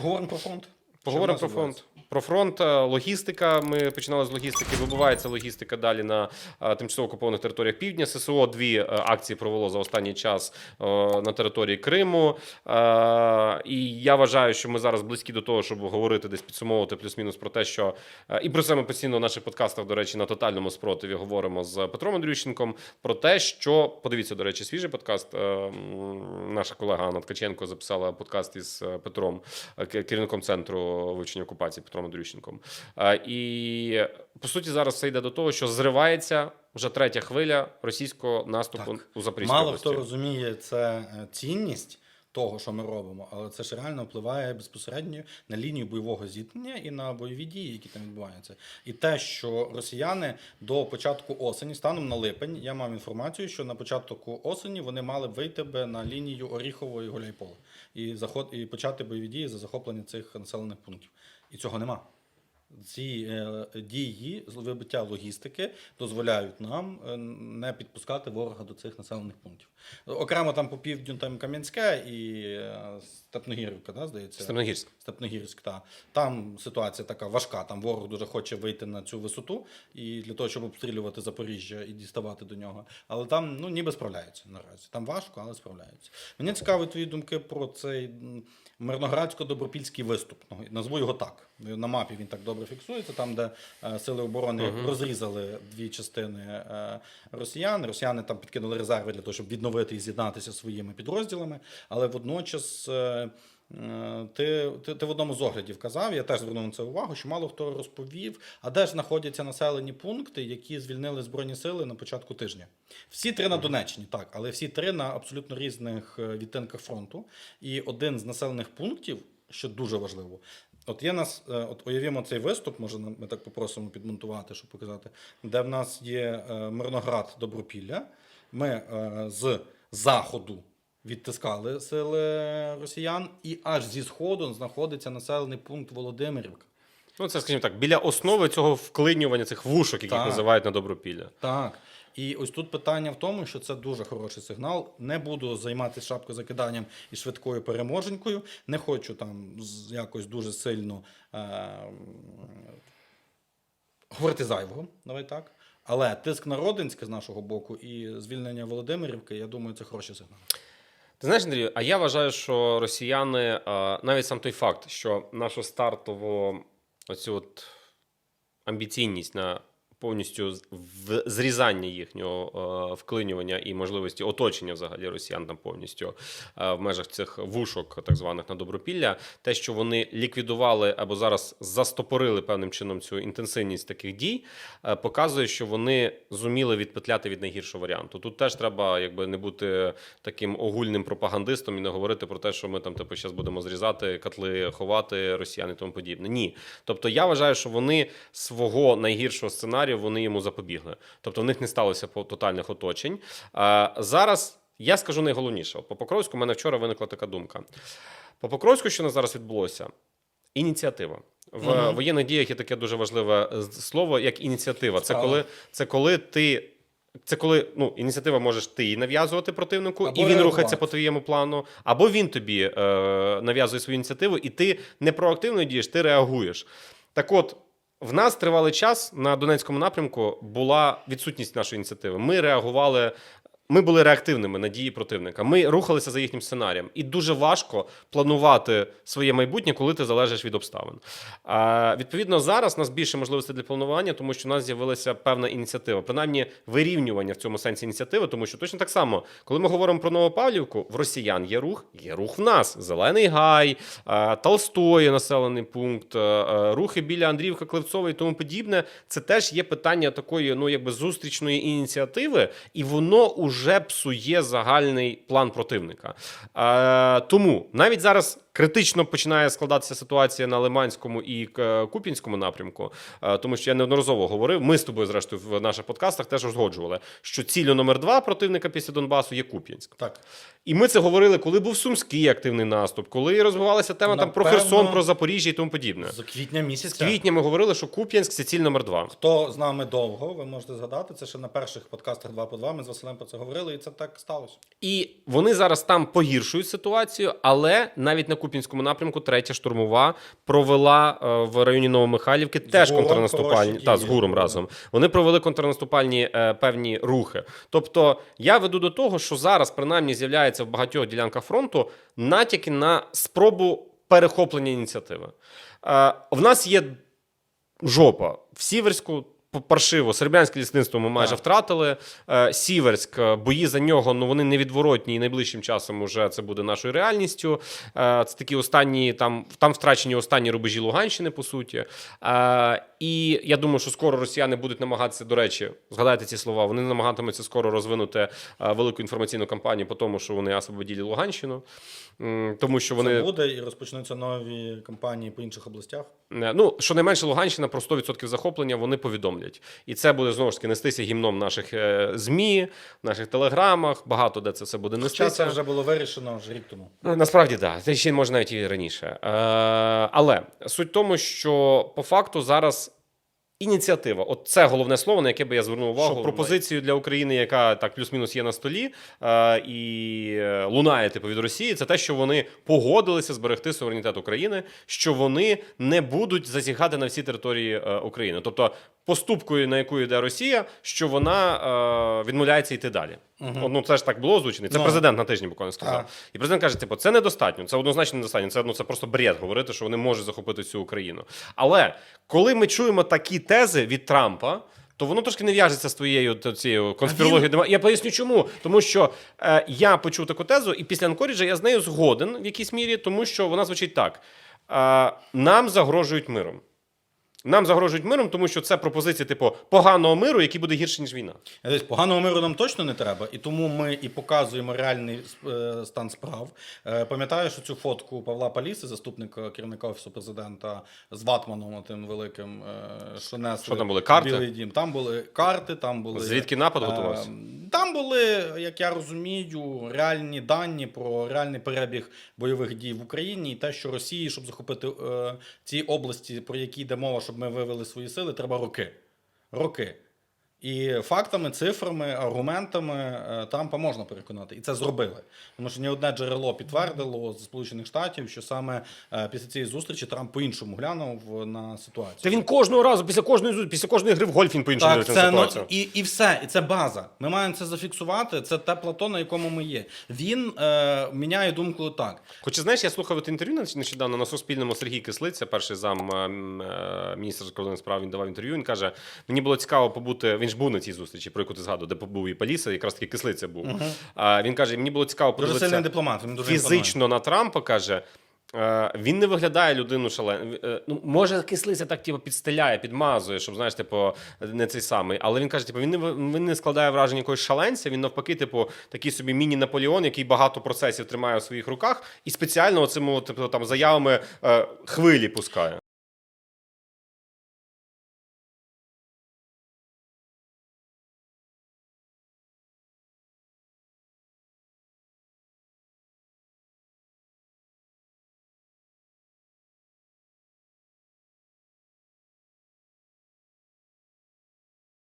Поговоримо про фронт. Поговоримо про фронт. Про фронт, е, логістика. Ми починали з логістики. Вибивається логістика далі на е, тимчасово окупованих територіях півдня. ССО дві е, акції провело за останній час на території Криму. І я вважаю, що ми зараз близькі до того, щоб говорити десь підсумовувати плюс-мінус про те, що і про це ми постійно в наших подкастах, до речі, на тотальному спротиві говоримо з Петром Андрющенком про те, що подивіться, до речі, свіжий подкаст. Наша колега Анна Ткаченко записала подкаст із Петром, керівником центру вивчення окупації Петром Андрющенком. Е, І по суті, зараз все йде до того, що зривається вже третя хвиля російського наступу Так. у Запорізькій Мало області. хто розуміє це е, цінність того, що ми робимо, але це ж реально впливає безпосередньо на лінію бойового зіткнення і на бойові дії, які там відбуваються. І те, що росіяни до початку осені, станом на липень, я мав інформацію, що на початку осені вони мали б вийти би на лінію Оріхової Гуляйпола і заход і почати бойові дії за захоплення цих населених пунктів. І цього нема. Ці е, дії вибиття логістики дозволяють нам е, не підпускати ворога до цих населених пунктів. Окремо там по півдню там Кам'янське і е, Степногірівка, да, здається. Степногірськ. Степногірськ, та там ситуація така важка. Там ворог дуже хоче вийти на цю висоту і для того, щоб обстрілювати Запоріжжя і діставати до нього. Але там ну ніби справляються наразі. Там важко, але справляються. Мені цікаві твої думки про цей мирноградсько-добропільський виступ. Ну, Назву його так. На мапі він так добре фіксується. Там, де е, сили оборони розрізали дві частини е, росіян. Росіяни там підкинули резерви для того, щоб відновити і з'єднатися своїми підрозділами. Але водночас. Е, Ти, ти, ти в одному з оглядів казав, я теж звернув на це увагу, що мало хто розповів, а де ж знаходяться населені пункти, які звільнили Збройні сили на початку тижня. Всі три на Донеччині, так, але всі три на абсолютно різних е, відтинках фронту. І один з населених пунктів, що дуже важливо, от є нас, е, от уявімо цей виступ, може ми так попросимо підмонтувати, щоб показати, де в нас є Мирноград Добропілля. Ми з заходу відтискали сили росіян, і аж зі сходу знаходиться населений пункт Володимирівка. Ну, це, скажімо так, біля основи цього вклинювання цих вушок, яких Так. називають на добропілля. Так. І ось тут питання в тому, що це дуже хороший сигнал. Не буду займатися шапкозакиданням і швидкою переможенькою. Не хочу там якось дуже сильно е- говорити зайвого. Давай так. Але тиск на Родинське з нашого боку і звільнення Володимирівки, я думаю, це хороші сигнали. Ти знаєш, Андрію, а я вважаю, що росіяни, е, навіть сам той факт, що нашу стартову оцю от амбіційність на повністю в зрізання їхнього е, вклинювання і можливості оточення взагалі росіян там повністю е, в межах цих вушок, так званих на добропілля, те, що вони ліквідували або зараз застопорили певним чином цю інтенсивність таких дій, е, показує, що вони зуміли відпетляти від найгіршого варіанту. Тут теж треба якби не бути таким огульним пропагандистом і не говорити про те, що ми там типу зараз будемо зрізати котли, ховати росіян і тому подібне. Ні, тобто я вважаю, що вони свого найгіршого сценарію вони йому запобігли. Тобто в них не сталося тотальних оточень. Зараз я скажу найголовніше. По Покровську в мене вчора виникла така думка. По Покровську, що на зараз відбулося, ініціатива. В Мгм. воєнних діях є таке дуже важливе е, слово, як ініціатива. Це коли, це коли ти. Це коли ну, ініціатива можеш ти її нав'язувати противнику, Або і він рухається по твоєму плану, або він тобі е, нав'язує свою ініціативу, і ти не проактивно дієш, ти реагуєш. Так от, в нас тривалий час на Донецькому напрямку була відсутність нашої ініціативи. Ми реагували. Ми були реактивними на дії противника. Ми рухалися за їхнім сценарієм, і дуже важко планувати своє майбутнє, коли ти залежиш від обставин. А, відповідно, зараз у нас більше можливостей для планування, тому що у нас з'явилася певна ініціатива, принаймні вирівнювання в цьому сенсі ініціативи, тому що точно так само, коли ми говоримо про Новопавлівку, в росіян є рух, є рух в нас. Зелений гай, Толстої населений пункт, рухи біля Андріївка, Клевцова і тому подібне. Це теж є питання такої, ну якби зустрічної ініціативи, і воно уже псує загальний план противника. Е, тому навіть зараз. Критично починає складатися ситуація на Лиманському і е, Куп'янському напрямку, е, тому що я неодноразово говорив. Ми з тобою, зрештою, в наших подкастах теж узгоджували, що ціллю номер два противника після Донбасу є Куп'янськ. Так. І ми це говорили, коли був сумський активний наступ, коли розвивалася тема там про Херсон, про Запоріжжя і тому подібне. З квітня місяця. З квітня ми говорили, що Куп'янськ це ціль номер два. Хто з нами довго, ви можете згадати, це ще на перших подкастах 2 по 2 Ми з Василем про це говорили, і це так сталося. І вони зараз там погіршують ситуацію, але навіть на Купінському напрямку, третя штурмова провела е, в районі Новомихайлівки теж гуром контрнаступальні та з гуром разом. Вони провели контрнаступальні е, певні рухи. Тобто я веду до того, що зараз принаймні з'являється в багатьох ділянках фронту натяки на спробу перехоплення ініціативи. Е, в нас є жопа в Сіверську. Паршиво, серебрянське лісництво ми майже Так. втратили. Е, Сіверськ, е, бої за нього, ну вони невідворотні, і найближчим часом уже це буде нашою реальністю. Е, Це такі останні там, там втрачені останні рубежі Луганщини, по суті. І я думаю, що скоро росіяни будуть намагатися, до речі, згадайте ці слова. Вони намагатимуться скоро розвинути велику інформаційну кампанію по тому, що вони освободили Луганщину, тому що вони Це буде і розпочнуться нові кампанії по інших областях. Ну, щонайменше Луганщина про 100% захоплення вони повідомлять. І це буде знову ж таки нестися гімном наших е, ЗМІ, наших телеграмах, багато де це все буде Хоча нестися. це вже було вирішено вже рік тому. Ну, Насправді так, це ще може навіть і раніше. Е, але суть в тому, що по факту зараз. Ініціатива, от це головне слово, на яке би я звернув увагу. Що Пропозицію для України, яка так плюс-мінус є на столі, е, і е, лунає типу від Росії, це те, що вони погодилися зберегти суверенітет України, що вони не будуть зазіхати на всі території е, України. Тобто, поступкою, на яку йде Росія, що вона е, відмовляється йти далі. От, Ну це ж так було озвучено. Це Ну. президент на тижні буквально сказав. Так. І президент каже: типу, це недостатньо, це однозначно недостатньо. Це ну це просто бред говорити, що вони можуть захопити всю Україну. Але коли ми чуємо такі тези від Трампа. То воно трошки не в'яжеться з твоєю цією конспірологією. Дема- Я поясню, чому. Тому що е, я почув таку тезу, і після Анкоріджа я з нею згоден в якійсь мірі, тому що вона звучить так: е, нам загрожують миром. Нам загрожують миром, тому що це пропозиція, типу, поганого миру, який буде гірше, ніж війна. Десь поганого миру нам точно не треба, і тому ми і показуємо реальний е, стан справ. Е, Пам'ятаю, що цю фотку Павла Паліси, заступника керівника офісу президента, з ватманом тим великим, е, що несли Що там були, карти? Білий дім. Там були карти, там були Звідки напад е, готувався? Там були, як я розумію, реальні дані про реальний перебіг бойових дій в Україні і те, що Росії, щоб захопити е, ці області, про які йде мова, щоб ми вивели свої сили, треба роки. Роки. І фактами, цифрами, аргументами е, Трампа можна переконати. І це зробили. Тому що ні одне джерело підтвердило з Сполучених Штатів, що саме е, після цієї зустрічі Трамп по-іншому глянув на ситуацію. Та він кожного разу, після кожної після кожної гри в гольф він по-іншому Так, дивиться на ну, ситуацію. і, і все, і це база. Ми маємо це зафіксувати. Це те плато, на якому ми є. Він е, міняє думку так. Хоча знаєш, я слухав інтерв'ю нещ- нещодавно на Суспільному Сергій Кислиця, перший зам е, м, е, міністра закордонних справ. Він давав інтерв'ю. Він каже: мені було цікаво побути. Він ж був на цій зустрічі, про яку ти згадував, де побув і Паліса, якраз таки кислиця був. А він каже: мені було цікаво Дуже сильний дипломат. Він дуже фізично на Трампа. каже. Е, Він не виглядає людину шален. е, Ну, може, кислиця так типу, підстеляє, підмазує, щоб знаєш, типу, не цей самий. Але він каже, типу, він не він не складає враження якогось шаленця. Він навпаки, типу, такий собі міні-Наполеон, який багато процесів тримає у своїх руках, і спеціально оцими типу, там заявами е, хвилі пускає.